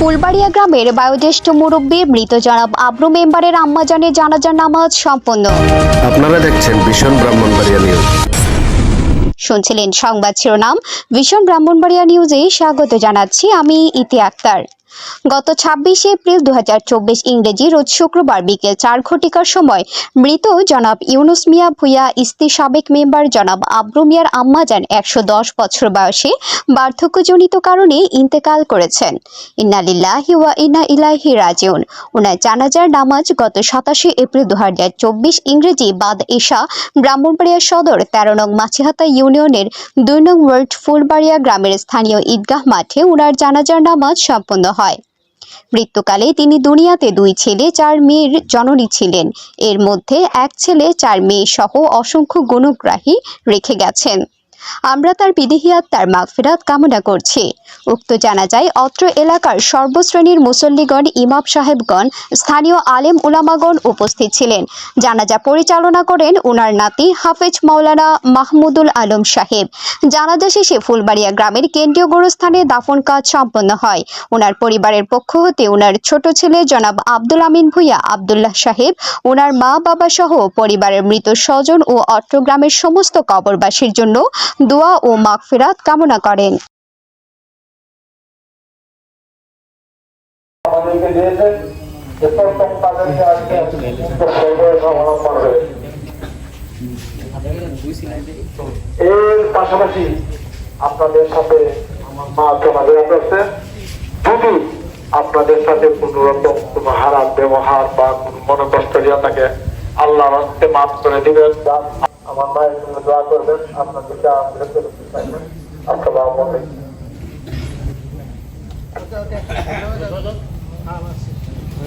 ফুলবাড়িয়া গ্রামের বয়োজ্যেষ্ঠ মুরব্বী মৃত জনাব আব্রু মেম্বারের আম্মাজানের জানাজার নামাজ সম্পন্ন। আপনারা দেখছেন ভীষণ ব্রাহ্মণবাড়িয়া নিউজ। শুনছিলেন সংবাদ শিরোনাম ভীষণ ব্রাহ্মণবাড়িয়া নিউজে স্বাগত জানাচ্ছি আমি ইতি আক্তার। গত ছাব্বিশে এপ্রিল দু হাজার চব্বিশ ইংরেজি রোজ শুক্রবার বিকেল চার ঘটিকার সময় মৃত জনাব ইউনুস মিয়া ভুইয়া ইস্তি সাবেক মেম্বার জনাব আব্রু মিয়ার আম্মাজান একশো দশ বছর বয়সে বার্ধক্যজনিত কারণে ইন্তেকাল করেছেন। ইন্নালিল্লাহি ওয়া ইন্না ইলাইহি রাজিউন। ওনার জানাজার নামাজ গত সাতাশে এপ্রিল দু হাজার চব্বিশ ইংরেজি বাদ ঈশা ব্রাহ্মণবাড়িয়া সদর তেরো নং মাছিহাতা ইউনিয়নের দুই নং ওয়ার্ল্ড ফুলবাড়িয়া গ্রামের স্থানীয় ঈদগাহ মাঠে উনার জানাজার নামাজ সম্পন্ন হয় মৃত্যুকালে তিনি দুনিয়াতে দুই ছেলে, চার মেয়ের জননী ছিলেন। এর মধ্যে এক ছেলে, চার মেয়ে সহ অসংখ্য গুণগ্রাহী রেখে গেছেন। আমরা তার বিদেহিয়াত তার মাগফিরাত কামনা করছি। উক্ত জানাজায় অত্র এলাকার সর্বশ্রেণীর মুসল্লিগণ, ইমাম সাহেবগণ, স্থানীয় আলেম উলামাগণ উপস্থিত ছিলেন। জানাজা পরিচালনা করেন উনার নাতি হাফেজ মাওলানা মাহমুদুল আলম সাহেব। জানাজা শেষে ফুলবাড়িয়া গ্রামের কেন্দ্রীয় গোরস্থানে দাফন কাজ সম্পন্ন হয়। ওনার পরিবারের পক্ষ হতে ওনার ছোট ছেলে জনাব আব্দুল আমিন ভুইয়া আবদুল্লাহ সাহেব ওনার মা বাবা সহ পরিবারের মৃত স্বজন ও অত্র গ্রামের সমস্ত কবরবাসীর জন্য দোয়া ও মাগফিরাত কামনা করেন। আমাদেরকে দিয়েছেন এর পাশাপাশি আপনাদের সাথে যদি আপনাদের সাথে কোন রকম কোন হারাপ ব্যবহার বা কোন মনোকষ্ট দিয়া থাকে আল্লাহ রাস্তে মাফ করে দিবেন। আমার মায়ের জন্য দোয়া করবেন। আপনাদেরকে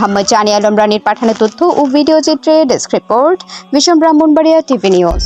মোহাম্মদ জানি আলম রানীর পাঠানো তথ্য ও ভিডিও চিত্রে ডেস্ক রিপোর্ট ভীষণ ব্রাহ্মণবাড়িয়া টিভি নিউজ।